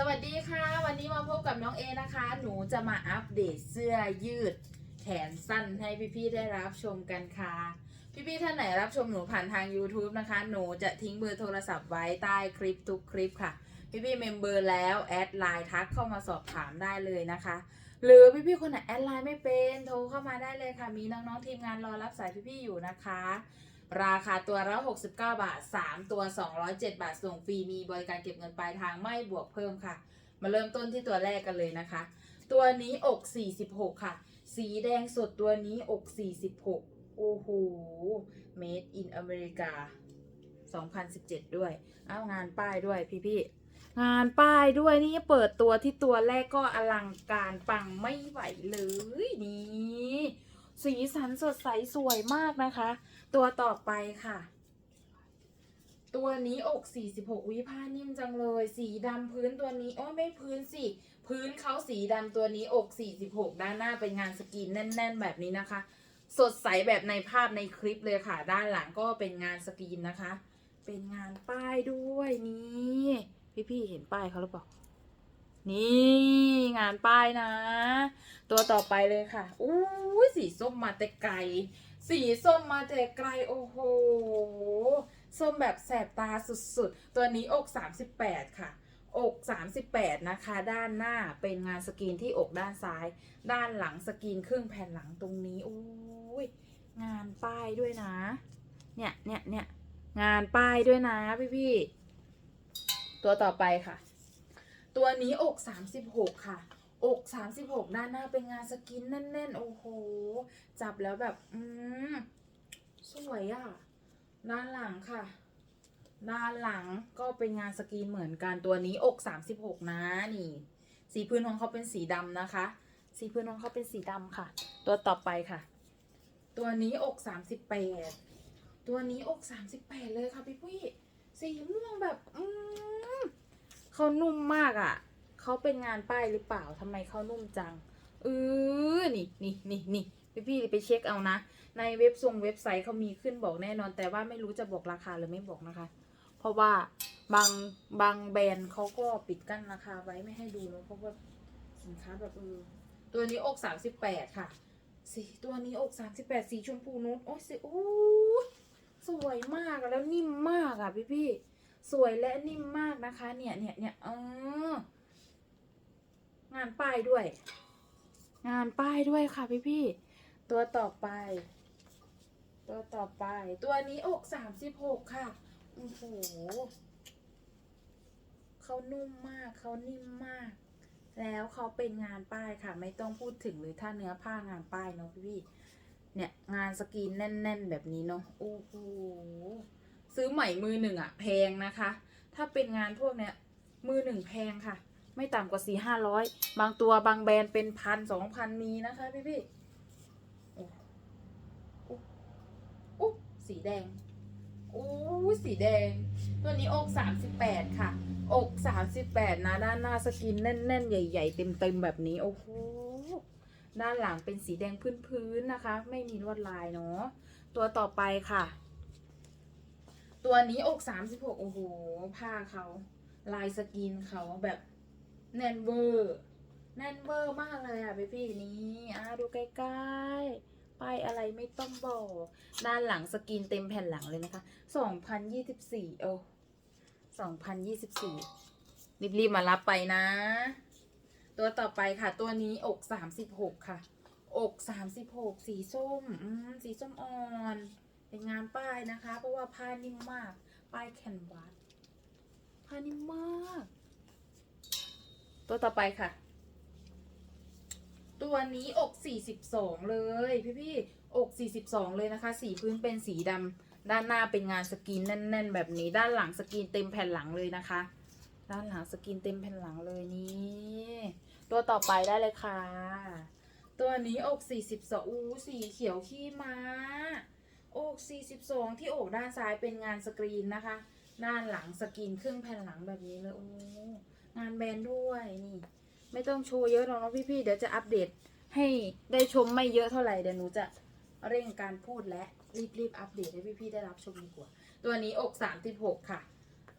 สวัสดีค่ะ วันนี้มาพบกับน้องเอนะคะ หนูจะมาอัปเดตเสื้อยืด แขนสั้นให้พี่ๆได้รับชมกันค่ะ พี่ๆท่านไหนรับชมหนูผ่านทาง YouTube นะคะ หนูจะทิ้งเบอร์โทรศัพท์ไว้ใต้คลิปทุกคลิปค่ะ พี่ๆเมมเบอร์แล้วแอดไลน์ทักเข้ามาสอบถามได้เลยนะคะ หรือพี่ๆคนไหนแอดไลน์ไม่เป็นโทรเข้ามาได้เลยค่ะ มีน้องๆทีมงานรอรับสายพี่ๆอยู่นะคะ ราคาตัวละ69 บาท 3 ตัว 207 บาท ส่งฟรี มีบริการเก็บเงินปลายทางไม่บวกเพิ่มค่ะ มาเริ่มต้นที่ตัวแรกกันเลยนะคะ ตัวนี้อก 46 ค่ะ สีแดงสดตัวนี้อก 46 โอ้โห made in America 2017 ด้วย เอางานป้ายด้วยพี่ๆงานป้ายด้วยนี่เปิดตัวที่ตัวแรกก็อลังการปังไม่ไหวเลยนี่สีสันสดใสสวยมากนะคะ ตัวต่อไปค่ะ ตัวนี้อก 46 วิผ้านิ่มจังเลย สีดำพื้นตัวนี้ โอ้ไม่พื้นสิ พื้นเขาสีดำตัวนี้อก 46 ด้านหน้าเป็นงานสกรีนแน่น ๆ แบบนี้นะคะ สดใสแบบในภาพในคลิปเลยค่ะ ด้านหลังก็เป็นงานสกรีนนะคะ เป็นงานป้ายด้วยนี่ พี่ๆเห็นป้ายเขาหรือเปล่า นี่งานป้ายนะ ตัวต่อไปเลยค่ะอู้สีส้มมาแต่ไกล สีส้มมาแต่ไกลโอ้โหส้มแบบแสบตาสุดๆ ตัวนี้อก 38 ค่ะ อก 38 นะคะ ด้านหน้าเป็นงานสกรีนที่อกด้านซ้าย ด้านหลังสกรีนครึ่งแผ่นหลังตรงนี้อุ้ยงานป้ายด้วยนะ เนี่ยเนี่ยเนี่ยงานป้ายด้วยนะพี่ๆตัวต่อไปค่ะ ตัวนี้อก 36 ค่ะ อก 36ด้านหน้าเป็นงานสกินแน่นๆ โอ้โห จับแล้วแบบ อืมสวยอะ่ะด้านหลังค่ะด้านหลังก็เป็นงานสกรีนเหมือนกันตัวนี้อก 36 นะนี่ สีพื้นของเขาเป็นสีดำนะคะ สีพื้นของเขาเป็นสีดำค่ะ ตัวต่อไปค่ะ ตัวนี้อก 38 ตัวนี้อก 38 เลยค่ะพี่พี่สีม่วงแบบ อืม เขานุ่มมากอะ่ะเขาเป็นงานป้ายหรือเปล่าทำไมเขานุ่มจังเออนี่นี่นี่นี่พี่พี่ๆไปเช็คเอานะ ในเว็บทรงเว็บไซต์เขามีขึ้นบอกแน่นอน แต่ว่าไม่รู้จะบอกราคาหรือไม่บอกนะคะ เพราะว่าบางบางแบรนด์เขาก็ปิดกั้นราคาไว้ไม่ให้ดูเนอะเพราะว่าสินค้าแบบเออตัวนี้อกสามสิบแปดค่ะสีตัวนี้อกสามสิบแปดสีชมพูนุชโอ้ยสีโอ้ยสวยมากแล้วนิ่มมากอะพี่พี่ๆ สวยและนิ่มมากนะคะ เนี่ยเนี่ยเนี่ยเอองานป้ายด้วย งานป้ายด้วยค่ะพี่พี่ตัวต่อไป ตัวต่อไป ตัวนี้อกสามสิบหกค่ะโอ้โหเขานุ่มมากเขานิ่มมาก แล้วเขาเป็นงานป้ายค่ะ ไม่ต้องพูดถึงเลยถ้าเนื้อผ้างานป้ายเนาะพี่พี่เนี่ยงานสกรีนแน่น ๆ แบบนี้เนาะโอ้โห ซื้อใหม่มือหนึ่งอะแพงนะคะ ถ้าเป็นงานพวกเนี้ยมือหนึ่งแพงค่ะ ไม่ต่ำกว่าสี่ห้าร้อยบางตัวบางแบรนด์เป็นพันสองพันมีนะคะพี่พี่โอ้สีแดงโอ้สีแดง ตัวนี้อกสามสิบแปดค่ะ อกสามสิบแปดนะด้านหน้าสกินแน่นๆ ใหญ่ ๆ เต็มๆแบบนี้ โอ้โหด้านหลังเป็นสีแดงพื้นๆนะคะ ไม่มีลวดลายเนาะตัวต่อไปค่ะ ตัวนี้อกสามสิบหกโอ้โห ผ้าเขาลายสกินเขาแบบแน่นเวอร์แน่นเวอร์มากเลยอะพี่พี่ๆนี่อะดูใกล้ๆป้ายอะไรไม่ต้องบอก ด้านหลังสกินเต็มแผ่นหลังเลยนะคะ2024โอ้2024รีบๆมารับไปนะ ตัวต่อไปค่ะ ตัวนี้อก36ค่ะ อก36สีส้ม อืม สีส้มอ่อน เป็นงานป้ายนะคะ เพราะว่าผ้านิ่มมาก ป้ายแคนวาสผ้านิ่มมาก ตัวต่อไปค่ะ ตัวนี้อก 42 เลยพี่ๆอก 42 เลยนะคะ สีพื้นเป็นสีดำด้านหน้าเป็นงานสกรีนแน่น ๆ แบบนี้ด้านหลังสกรีนเต็มแผ่นหลังเลยนะคะ ด้านหลังสกรีนเต็มแผ่นหลังเลยนี่ตัวต่อไปได้เลยค่ะ ตัวนี้อก 42อู้สีเขียวขี้ม้า อก42 ที่อกด้านซ้ายเป็นงานสกรีนนะคะ ด้านหลังสกรีนครึ่งแผ่นหลังแบบนี้เลยโอ้งานแบนด์ด้วยนี่ ไม่ต้องโชว์เยอะหรอกนะพี่ๆเดี๋ยวจะอัปเดตให้ได้ชมไม่เยอะเท่าไหร่เดี๋ยวหนูจะเร่งการพูดและรีบๆอัปเดตให้พี่ๆได้รับชมดีกว่า ตัวนี้อก 36 ค่ะ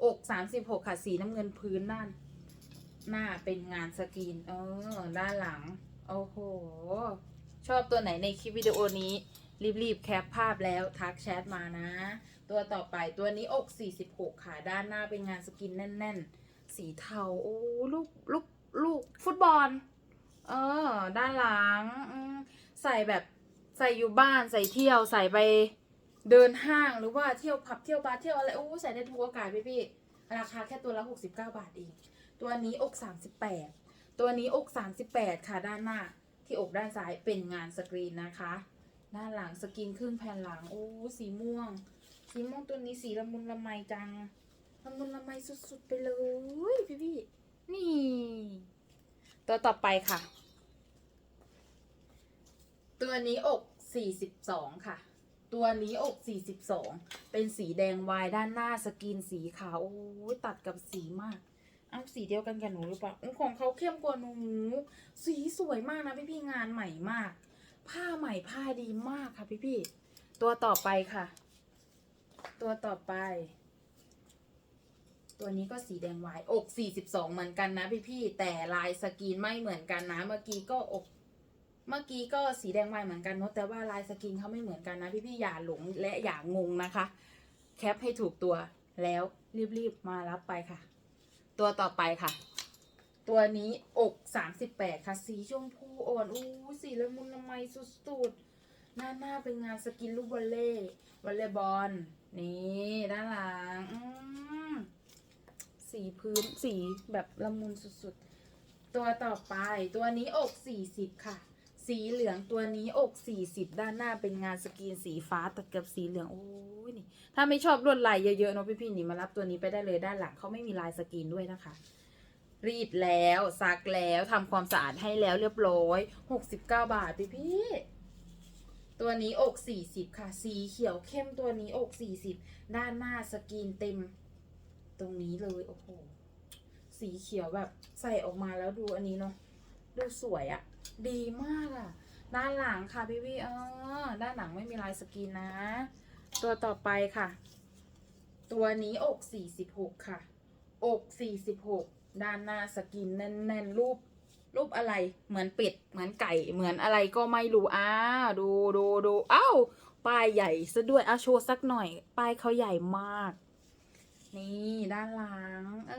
อก 36 ค่ะ สีน้ำเงินพื้นนั่นหน้าเป็นงานสกรีนเออด้านหลัง โอ้โห ชอบตัวไหนในคลิปวิดีโอนี้ รีบๆ แคปภาพแล้วทักแชทมานะ ตัวต่อไปตัวนี้อก 46 ค่ะ ด้านหน้าเป็นงานสกินแน่น ๆ สีเทา โอ้ลูกลูกลูกฟุตบอล เออ ด้านหลัง ใส่แบบใส่อยู่บ้านใส่เที่ยวใส่ไปเดินห้างหรือว่าเที่ยวผับเที่ยวบาร์เที่ยวอะไร โอ้ใส่ได้ทุกโอกาสพี่พี่ราคาแค่ตัวละ 69 บาทเอง ตัวนี้อก 38 ตัวนี้อก 38 ค่ะด้านหน้าที่อกด้านซ้ายเป็นงานสกรีนนะคะ ด้านหลังสกรีนครึ่งแผ่นหลังโอ้สีม่วง สีม่วงตัวนี้สีละมุนละไมจังละมุนละไมสุดๆไปเลยพี่พี่นี่ ตัวต่อไปค่ะ ตัวนี้อก42ค่ะ ตัวนี้อก42เป็นสีแดงวายด้านหน้าสกรีนสีขาวโอ้ยตัดกับสีมากเอาสีเดียวกันกับหนูหรือเปล่าของเขาเข้มกว่าหนู สีสวยมากนะพี่พี่งานใหม่มาก ผ้าใหม่ผ้าดีมากค่ะพี่พี่ตัวต่อไปค่ะ ตัวต่อไป ตัวนี้ก็สีแดงวายอก42 เหมือนกันนะพี่พี่แต่ลายสกรีนไม่เหมือนกันนะ เมื่อกี้ก็อกเมื่อกี้ก็สีแดงวายเหมือนกันเนอะแต่ว่าลายสกรีนเขาไม่เหมือนกันนะพี่พี่ๆอย่าหลงและอย่างงนะคะ แคปให้ถูกตัวแล้วรีบๆมารับไปค่ะ ตัวต่อไปค่ะ ตัวนี้อก 38 ค่ะ สีชมพู อ่อนอู้สีละมุนละไมสุดๆ หน้าหน้าเป็นงานสกินลูกวอลเล่วอลเลย์บอลนี่ด้านหลังสีพื้นสีแบบละมุนสุดๆ ตัวต่อไป ตัวนี้อก40ค่ะ สีเหลืองตัวนี้อก40ด้านหน้าเป็นงานสกรีนสีฟ้าตัดกับสีเหลืองโอ้ยนี่ ถ้าไม่ชอบลวดลายเยอะๆเนาะพี่ๆนี่มารับตัวนี้ไปได้เลยด้านหลังเขาไม่มีลายสกรีนด้วยนะคะ รีดแล้วซักแล้วทำความสะอาดให้แล้วเรียบร้อย 69 บาทพี่พี่ ตัวนี้อก 40 ค่ะ สีเขียวเข้มตัวนี้อก 40 ด้านหน้าสกรีนเต็ม ตรงนี้เลย โอ้โห สีเขียวแบบใส่ออกมาแล้วดูอันนี้เนาะ ดูสวยอะดีมากอะด้านหลังค่ะพี่พี่เออ ด้านหลังไม่มีลายสกรีนนะ ตัวต่อไปค่ะ ตัวนี้อก 46 ค่ะ อก 46 ด้านหน้าสกินแน่นๆรูปรูปอะไรเหมือนเป็ดเหมือนไก่เหมือนอะไรก็ไม่รู้อ้าวดูดูดูอ้าวป้ายใหญ่ซะด้วยเอาโชว์สักหน่อย ป้ายเขาใหญ่มาก นี่ด้านหลังเอ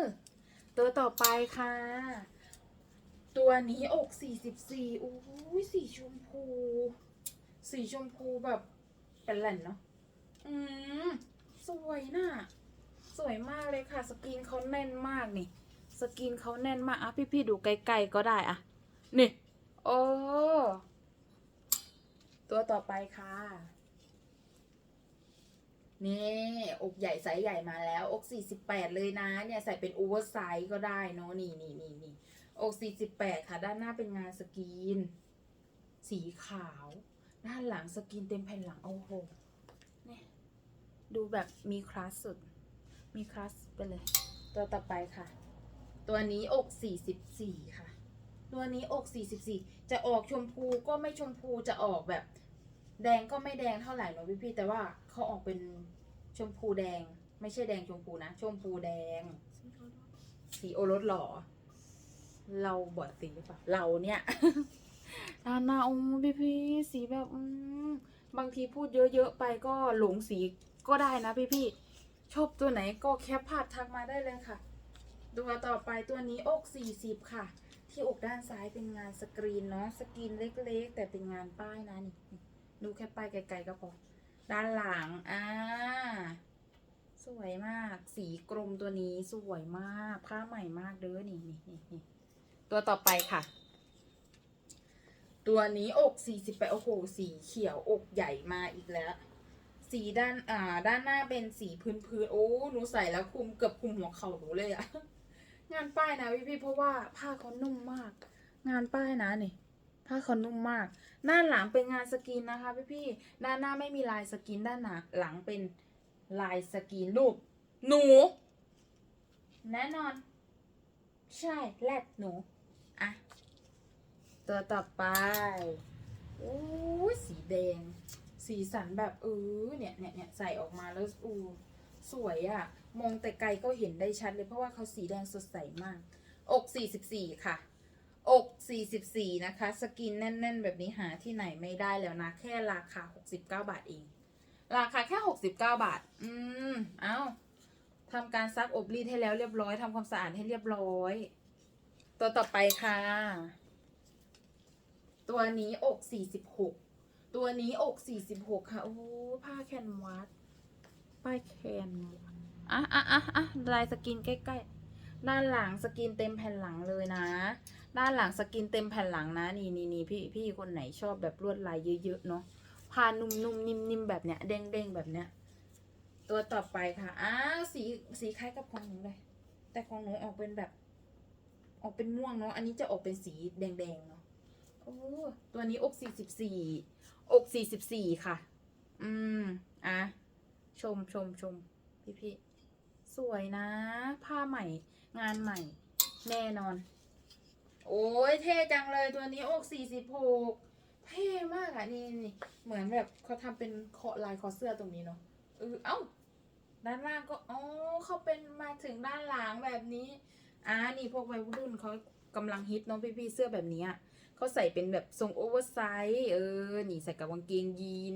อตัวต่อไปค่ะ ตัวนี้อก44อู้ยสีชมพู สีชมพูแบบเป็นแหล่นเนาะอืมสวยน่ะ สวยมากเลยค่ะ สกรีนเขาแน่นมากนี่ สกรีนเขาแน่นมากอะพี่ๆดูไกลๆก็ได้อะ นี่ โอ้ตัวต่อไปค่ะ นี่อกใหญ่ไซส์ใหญ่มาแล้ว อก 48 เลยนะ เนี่ยใส่เป็นโอเวอร์ไซส์ก็ได้เนาะนี่นี่นี่นี่อก 48 ค่ะ ด้านหน้าเป็นงานสกรีน สีขาว ด้านหลังสกรีนเต็มแผ่นหลัง โอ้โหเนี่ยดูแบบมีคลาสสุด มีคลาสไปเลย ตัวต่อไปค่ะ ตัวนี้อก44ค่ะ ตัวนี้อก44จะออกชมพูก็ไม่ชมพูจะออกแบบ แดงก็ไม่แดงเท่าไหร่หรอกพี่ๆแต่ว่าเขาออกเป็นชมพูแดง ไม่ใช่แดงชมพูนะ ชมพูแดง สีโอรสหรอเราบอดสีหรือเปล่าเราเนี่ยด้านนาอ้พี่พี่ๆสีแบบบางทีพูดเยอะๆไปก็หลงสีก็ได้นะพี่พี่ๆ ชอบตัวไหนก็แคปภาพทักมาได้เลยค่ะตัวต่อไปตัวนี้อก 40 ค่ะ ที่อกด้านซ้ายเป็นงานสกรีนเนาะสกรีนเล็กๆ แต่เป็นงานป้ายนะนี่ดูแค่ป้ายไกลๆก็พอด้านหลังอ่าสวยมาก สีกรมตัวนี้สวยมากผ้าใหม่มากเด้อนี่นี่นี่นี่ตัวต่อไปค่ะ ตัวนี้อก48โอ้โหสีเขียวอกใหญ่มาอีกแล้ว สีด้านอ่าด้านหน้าเป็นสีพื้นๆโอ้หนูใส่แล้วคุมเกือบคุมหัวเข่าหนูเลยอะงานป้ายนะพี่พี่เพราะว่าผ้าเขานุ่มมาก งานป้ายนะนี่ผ้าเขานุ่มมากด้านหลังเป็นงานสกรีนนะคะพี่พี่ด้านหน้าไม่มีลายสกรีนด้านหนาหลังเป็นลายสกรีนรูปหนู แน่นอน ใช่แรดหนูอะตัวต่อไปโอ้สีแดง สีสันแบบเออเนี่ยเนี่ยเนี่ยใส่ออกมาแล้วอูสวยอะ่ะ มองแต่ไกลก็เห็นได้ชัดเลยเพราะว่าเขาสีแดงสดใสมาก อก 44 ค่ะ อก 44 นะคะ สกินแน่น ๆ แบบนี้หาที่ไหนไม่ได้แล้วนะ แค่ราคา 69 บาทเอง ราคาแค่ 69 บาท อืม เอาทำการซักอบรีดให้แล้วเรียบร้อยทำความสะอาดให้เรียบร้อย ตัวต่อไปค่ะ ตัวนี้อก 46 ตัวนี้อก46ค่ะ โอ้ผ้าแคนวาสป้ายแคนอะอะอะอะลายสกินใกล้ๆ ด้านหลังสกินเต็มแผ่นหลังเลยนะ ด้านหลังสกินเต็มแผ่นหลังนะ นี่นี่นี่พี่พี่คนไหนชอบแบบลวดลายเยอะๆเนาะผ้านุ่มๆนิ่มๆแบบเนี้ยเด้งๆแบบเนี้ย ตัวต่อไปค่ะ อ้าวสีสีคล้ายกับของหนูเลย แต่ของหนูออกเป็นแบบ ออกเป็นม่วงเนาะ อันนี้จะออกเป็นสีแดงๆเนาะโอ้ตัวนี้อกสี่สิบสี่ อกสี่สิบสี่ค่ะ อืม อะ ชมชมชมพี่พี่สวยนะ ผ้าใหม่ งานใหม่ แน่นอน โอ้ยเท่จังเลยตัวนี้อกสี่สิบหกเท่มากอะนี่นี่เหมือนแบบเขาทำเป็นเคาะลายคอเสื้อตรงนี้เนาะเออเอ้า ด้านล่างก็อ๋อเขาเป็นมาถึงด้านหลังแบบนี้อ่านี่พวกวัยรุ่นเขากำลังฮิตเน้องพี่ๆเสื้อแบบนี้อะ เขาใส่เป็นแบบทรงโอเวอร์ไซส์เออนี่ใส่กับกางเกงยีน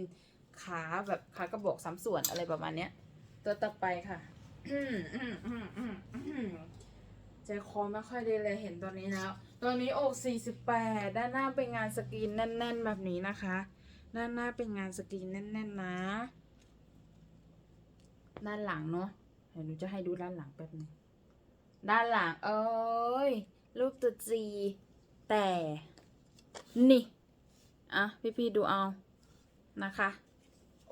ขาแบบขากระบอกสามส่วนอะไรประมาณเนี้ย ตัวต่อไปค่ะอืมอืมอืมอืมอืมใจคอไม่ค่อยดีเลยเห็นตัวนี้แล้ว ตัวนี้อก 48 ด้านหน้าเป็นงานสกรีนแน่น ๆ แบบนี้นะคะ ด้านหน้าเป็นงานสกรีนแน่น ๆ นะ ด้านหลังเนาะเดี๋ยวหนูจะให้ดูด้านหลังแป๊บนึงด้านหลัง เอ้ยรูปตัวจีแต่ นี่ อะ พี่ๆดูเอานะคะ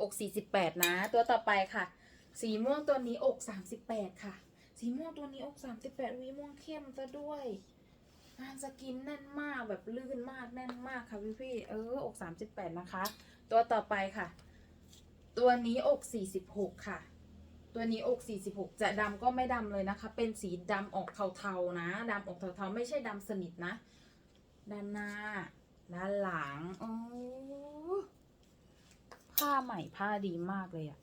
อก48นะ ตัวต่อไปค่ะ สีม่วงตัวนี้อก38ค่ะ สีม่วงตัวนี้อก38วิม่วงเข้มซะด้วยงานสกินแน่นมากแบบลื่นมากแน่นมากค่ะพี่ๆเอออก38นะคะ ตัวต่อไปค่ะ ตัวนี้อก46ค่ะ ตัวนี้อก46จะดำก็ไม่ดำเลยนะคะ เป็นสีดำออกเทาๆนะดำออกเทาๆ ไม่ใช่ดำสนิทนะด้านหน้า ด้านหลังโอ้ผ้าใหม่ผ้าดีมากเลยอะ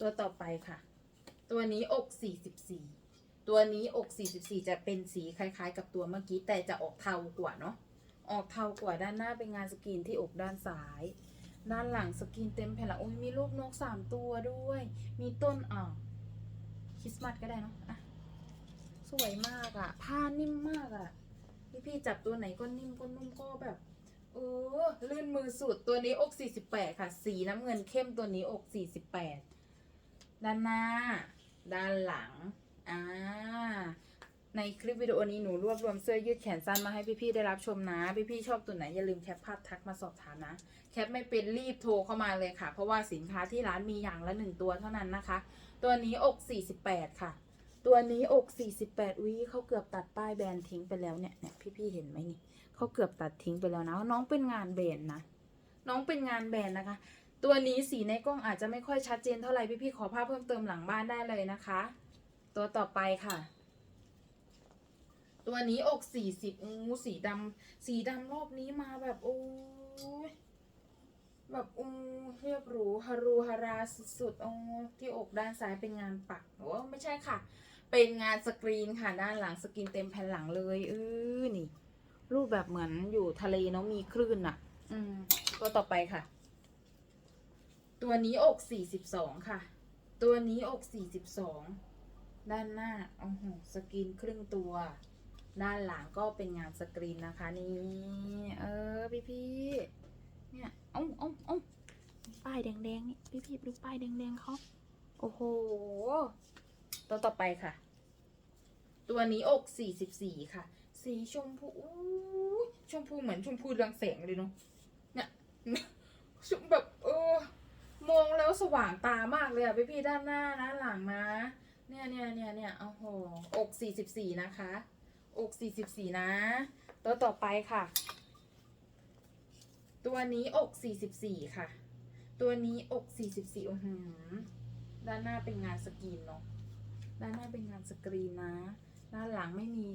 ตัวต่อไปค่ะ ตัวนี้อก 44 ตัวนี้อก 44 จะเป็นสีคล้ายๆ กับตัวเมื่อกี้ แต่จะออกเทากว่าเนาะออกเทากว่าด้านหน้าเป็นงานสกรีนที่อกด้านซ้าย ด้านหลังสกรีนเต็มแผ่นหลังโอ้ยมีรูปนกสามตัวด้วย มีต้นอ่าคริสต์มาสก็ได้เนาะอะสวยมากอะผ้านิ่มมากอะพี่พี่ๆจับตัวไหนก็นิ่มก็นุ่มก็แบบ เออลื่นมือสุดตัวนี้อก48 ค่ะ สีน้ำเงินเข้มตัวนี้อก48 ด้านหน้า ด้านหลัง อ่า ในคลิปวิดีโอนี้หนูรวบรวมเสื้อยืดแขนสั้นมาให้พี่ๆได้รับชมนะ พี่ๆชอบตัวไหนอย่าลืมแคปภาพทักมาสอบถามนะ แคปไม่เป็นรีบโทรเข้ามาเลยค่ะ เพราะว่าสินค้าที่ร้านมีอย่างละหนึ่งตัวเท่านั้นนะคะ ตัวนี้อก 48 ค่ะ ตัวนี้อก 48อุ้ยเขาเกือบตัดป้ายแบรนด์ทิ้งไปแล้วเนี่ยเนี่ยพี่ๆเห็นไหมนี่ เขาเกือบตัดทิ้งไปแล้วนะ น้องเป็นงานแบนนะ น้องเป็นงานแบนนะคะ ตัวนี้สีในกล้องอาจจะไม่ค่อยชัดเจนเท่าไหร่พี่ๆขอภาพเพิ่มเติมหลังบ้านได้เลยนะคะ ตัวต่อไปค่ะ ตัวนี้อกสี่สิบงูสีดำสีดำรอบนี้มาแบบโอ้ยแบบอู้เรียบหรูฮารูฮาราสุดๆอ้ที่อกด้านซ้ายเป็นงานปักโอ้ไม่ใช่ค่ะ เป็นงานสกรีนค่ะด้านหลังสกรีนเต็มแผ่นหลังเลยเออนี่ รูปแบบเหมือนอยู่ทะเลเนาะมีคลื่นอะ อืม ตัวต่อไปค่ะ ตัวนี้อกสี่สิบสองค่ะ ตัวนี้อกสี่สิบสอง ด้านหน้าโอ้โหสกรีนครึ่งตัว ด้านหลังก็เป็นงานสกรีนนะคะ นี่ เออ พี่พี่ๆเนี่ยเอ้าเอ้าเอ้าป้ายแดงๆนี่พี่พี่ๆดูป้ายแดงๆเขาโอ้โห ตัวต่อไปค่ะ ตัวนี้อกสี่สิบสี่ค่ะ สีชมพูอู้ย ชมพูเหมือนชมพูเรืองแสงเลยเนาะเนี่ยชมแบบเออมองแล้วสว่างตามากเลยอะพี่พี่ด้านหน้านะหลังนะเนี่ยเนี่ยเนี่ยเนี่ยโอ้โหอกสี่สิบสี่นะคะ อกสี่สิบสี่นะ ตัวต่อไปค่ะ ตัวนี้อกสี่สิบสี่ค่ะ ตัวนี้อกสี่สิบสี่โอ้โหด้านหน้าเป็นงานสกรีนเนาะด้านหน้าเป็นงานสกรีนนะ ด้านหลังไม่มี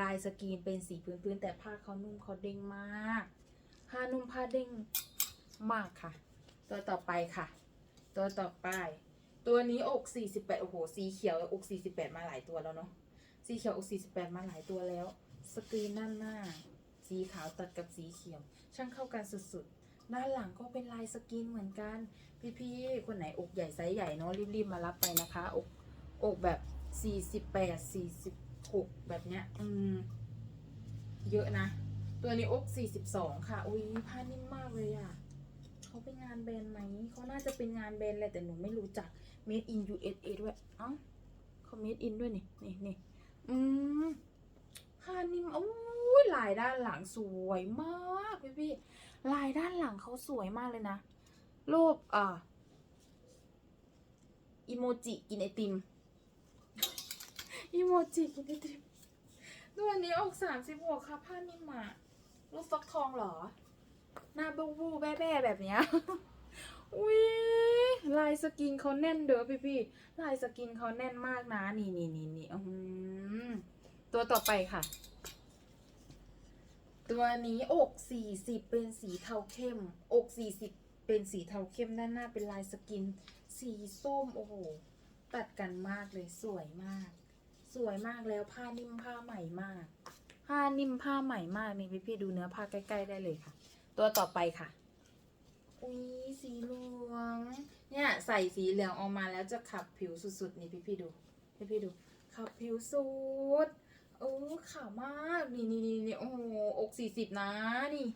ลายสกรีนเป็นสีพื้นๆแต่ผ้าเขานุ่มเขาเด้งมาก ผ้านุ่มผ้าเด้งมากค่ะ ตัวต่อไปค่ะ ตัวต่อไป ตัวนี้อก 48 โอ้โห สีเขียวอก 48 มาหลายตัวแล้วเนาะ สีเขียวอก 48 มาหลายตัวแล้ว สกรีนด้านหน้า สีขาวตัดกับสีเขียว ช่างเข้ากันสุดๆ ด้านหลังก็เป็นลายสกรีนเหมือนกัน พี่ๆ คนไหนอกใหญ่ไซส์ใหญ่เนาะรีบๆ มารับไปนะคะ อก อกแบบ 48 46แบบเนี้ย อืม เยอะนะ ตัวนี้อก42ค่ะ อุ้ยผ้านิ่มมากเลยอะเขาเป็นงานแบรนด์ไหม เขาน่าจะเป็นงานแบรนด์แหละแต่หนูไม่รู้จัก made in USA ด้วยเอ้าเขา made in ด้วยนี่ นี่นี่อืมผ้านิ่มโอ้ยลายด้านหลังสวยมากพี่พี่ๆลายด้านหลังเขาสวยมากเลยนะ รูปอ่าอีโมจิกินไอติม อีโมจิกินไอติมตัวนี้ออกสามสิบหกค่ะผ้านิ่มอะรูปฟักทองเหรอ หน้าบูบูแบ้ๆแบบเนี้ยอุ้ยลายสกินเขาแน่นเด้อพี่พี่ๆลายสกินเขาแน่นมากนะ นี่นี่นี่นี่อืมตัวต่อไปค่ะ ตัวนี้อกสี่สิบเป็นสีเทาเข้ม อกสี่สิบเป็นสีเทาเข้มด้านหน้าเป็นลายสกิน สีส้มโอ้โห ตัดกันมากเลยสวยมาก สวยมากแล้วผ้านิ่มผ้าใหม่มาก ผ้านิ่มผ้าใหม่มากนี่พี่พี่ๆดูเนื้อผ้าใกล้ ๆ ได้เลยค่ะ ตัวต่อไปค่ะ อุ้ยสีเหลืองเนี่ยใส่สีเหลืองออกมาแล้วจะขับผิวสุดๆนี่พี่พี่ๆดูพี่พี่ๆดู ขับผิวสุดโอ้ขาวมากนี่นี่นี่นี่โอ้โหอกสี่สิบนะนี่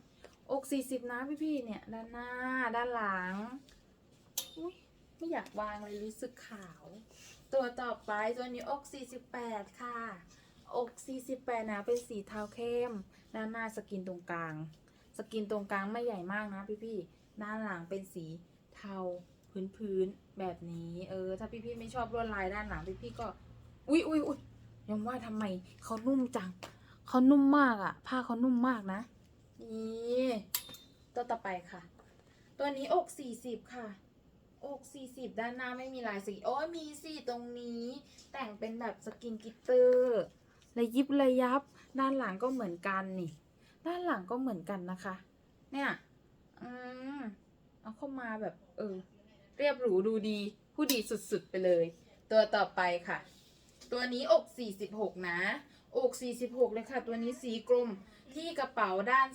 อกสี่สิบนะพี่พี่ๆเนี่ย ด้านหน้าด้านหลังอุ้ยไม่อยากวางเลยรู้สึกขาว ตัวต่อไปตัวนี้อก 48 ค่ะ อก 48 นะ เป็นสีเทาเข้ม ด้านหน้าสกินตรงกลาง สกินตรงกลางไม่ใหญ่มากนะพี่ๆ ด้านหลังเป็นสีเทาพื้นๆ แบบนี้ เออ ถ้าพี่ๆ ไม่ชอบลวดลายด้านหลังพี่ๆ ก็ อุ๊ยอุ๊ยอุ๊ยยังว่าทำไมเขานุ่มจัง เขานุ่มมากอะผ้าเขานุ่มมากนะ นี่ ตัวต่อไปค่ะ ตัวนี้อก 40 ค่ะ อก40 ด้านหน้าไม่มีลายสีโอ้ยมีสิตรงนี้ แต่งเป็นแบบสกินกิตเตอร์ระยิบระยับ ด้านหลังก็เหมือนกันนี่ ด้านหลังก็เหมือนกันนะคะ เนี่ยอืมเอาเข้ามาแบบ เออ เรียบหรูดูดี ผู้ดีสุดๆไปเลย ตัวต่อไปค่ะ ตัวนี้อก 46 นะ อก 46 เลยค่ะ ตัวนี้สีกลมที่กระเป๋าด้าน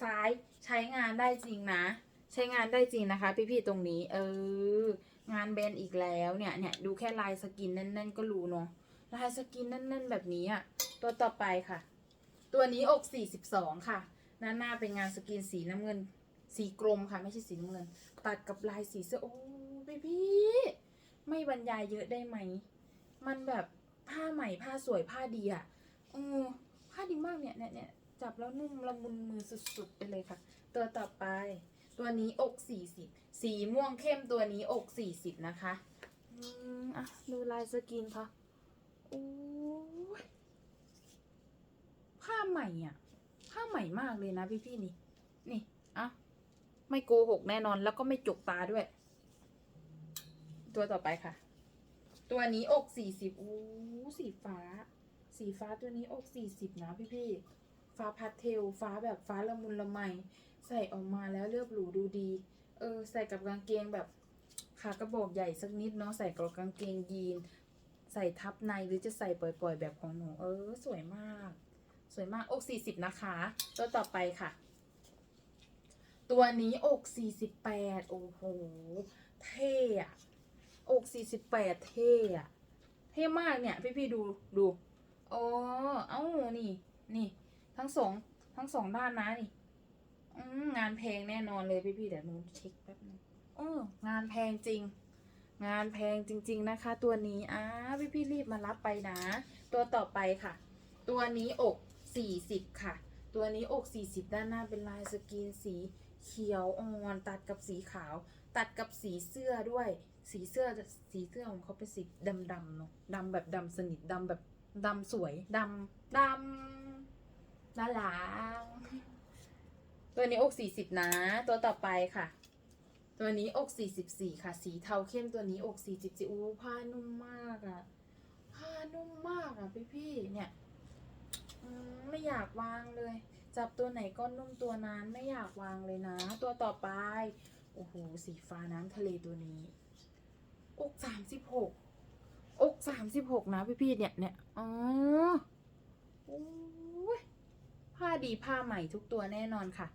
ซ้ายใช้งานได้จริงนะ ใช้งานได้จริงนะคะ พี่ๆตรงนี้ เออ งานแบนด์อีกแล้วเนี่ยเนี่ยดูแค่ลายสกินแน่นๆก็รู้เนาะลายสกินแน่นๆแบบนี้อะตัวต่อไปค่ะ ตัวนี้อก 42 ค่ะหน้าหน้าเป็นงานสกินสีน้ำเงิน สีกรมค่ะ ไม่ใช่สีน้ำเงิน ตัดกับลายสีเสื้อโอ้พี่พี่ๆไม่บรรยายเยอะได้ไหม มันแบบผ้าใหม่ผ้าสวยผ้าดีอะ่ะเออผ้าดีมากเนี่ยเนี่ยเนี่ยจับแล้วนุ่มละมุนมือสุดๆไปเลยค่ะ ตัวต่อไป ตัวนี้อก40สีม่วงเข้มตัวนี้อก40นะคะอืมอะดูลายสกินค่ะโอ้ยผ้าใหม่อะ ผ้าใหม่มากเลยนะพี่ๆนี่ นี่อะไม่โกหกแน่นอนแล้วก็ไม่จกตาด้วย ตัวต่อไปค่ะ ตัวนี้อก40อู้สีฟ้า สีฟ้าตัวนี้อก40นะพี่ๆฟ้าพาสเทลฟ้าแบบฟ้าละมุนละไม ใส่ออกมาแล้วเรียบหรูดูดี เออ ใส่กับกางเกงแบบขากระบอกใหญ่สักนิดเนาะ ใส่กับกางเกงยีน ใส่ทับในหรือจะใส่ปล่อยๆ แบบของหนู เออ สวยมาก สวยมากอก40นะคะ ตัวต่อไปค่ะ ตัวนี้อก48โอ้โห เท่อะอก48เท่อะเท่มากเนี่ย พี่ๆดูดูอ๋อเอ้า นี่ นี่ ทั้งสอง ทั้งสองด้านนะนี่ อืมงานแพงแน่นอนเลยพี่ๆเดี๋ยวหนูเช็คแป๊บนึงเอองานแพงจริง งานแพงจริง ๆนะคะ ตัวนี้อ่าพี่ๆรีบมารับไปนะ ตัวต่อไปค่ะ ตัวนี้อก40ค่ะ ตัวนี้อก40ด้านหน้าเป็นลายสกรีนสีเขียวอ่อนตัดกับสีขาว ตัดกับสีเสื้อด้วย สีเสื้อสีเสื้อของเขาเป็นสีดำๆเนาะดำแบบดำสนิทดำแบบดำสวยดำดำน่ารัก ตัวนี้อก40นะ ตัวต่อไปค่ะ ตัวนี้อก44ค่ะ สีเทาเข้มตัวนี้อก44อู้ผ้านุ่มมากอะผ้านุ่มมากอะพี่ๆเนี่ยไม่อยากวางเลย จับตัวไหนก็นุ่มตัวนั้นไม่อยากวางเลยนะ ตัวต่อไป โอ้โห สีฟ้าน้ำทะเลตัวนี้ อกสามสิบหกอกสามสิบหกนะพี่พี่เนี่ยเนี่ยอ๋อโอ้ยผ้าดีผ้าใหม่ทุกตัวแน่นอนค่ะ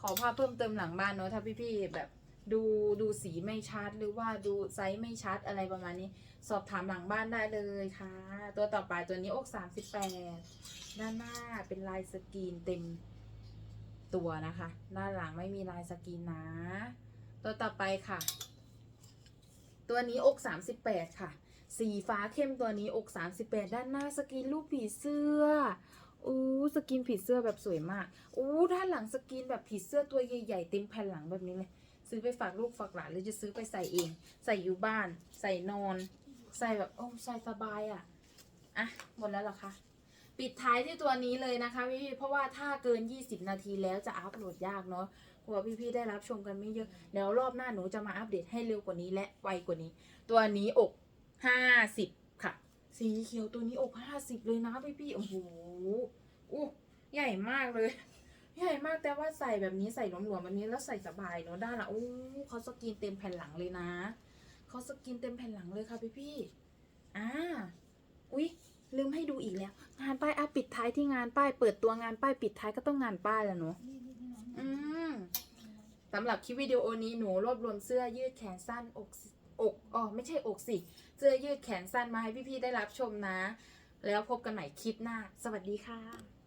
ขอผ้าเพิ่มเติมหลังบ้านเนอะถ้าพี่ๆแบบดูดูสีไม่ชัดหรือว่าดูไซส์ไม่ชัดอะไรประมาณนี้ สอบถามหลังบ้านได้เลยค่ะ ตัวต่อไปตัวนี้อกสามสิบแปดด้านหน้าเป็นลายสกรีนเต็มตัวนะคะ ด้านหลังไม่มีลายสกรีนนะ ตัวต่อไปค่ะ ตัวนี้อก 38 ค่ะ สีฟ้าเข้มตัวนี้อก 38 ด้านหน้าสกรีนรูปผีเสื้อ อู้สกรีนผีเสื้อแบบสวยมากอู้ด้านหลังสกรีนแบบผีเสื้อตัวใหญ่ๆเต็มแผ่นหลังแบบนี้เลย ซื้อไปฝากลูกฝากหลานหรือจะซื้อไปใส่เอง ใส่อยู่บ้าน ใส่นอน ใส่แบบโอ้ใส่สบายอะ่ะอะหมดแล้วหรอคะปิดท้ายที่ตัวนี้เลยนะคะพี่ๆเพราะว่าถ้าเกิน 20 นาทีแล้วจะอัพโหลดยากเนาะกลัวพี่ๆได้รับชมกันไม่เยอะเดี๋ยวรอบหน้าหนูจะมาอัปเดตให้เร็วกว่านี้และไวกว่านี้ ตัวนี้อก 50 สีเขียวตัวนี้อก50เลยนะพี่ๆโอ้โหอู้ใหญ่มากเลย ใหญ่มากแต่ว่าใส่แบบนี้ใส่หลวมๆแบบนี้แล้วใส่สบายเนาะด้านละอู้เขาสกรีนเต็มแผ่นหลังเลยนะเขาสกรีนเต็มแผ่นหลังเลยค่ะพี่ๆอ่าอุ๊ยลืมให้ดูอีกแล้ว งานป้ายอะปิดท้ายที่งานป้ายเปิดตัวงานป้ายปิดท้ายก็ต้องงานป้ายแล้วเนาะอืมสำหรับคลิปวิดีโอนี้หนูรวบรวมเสื้อยืดแขนสั้นอกอกอ๋อไม่ใช่อกสิ เสื้อยืดแขนสั้นมาให้พี่ๆได้รับชมนะ แล้วพบกันใหม่คลิปหน้า สวัสดีค่ะ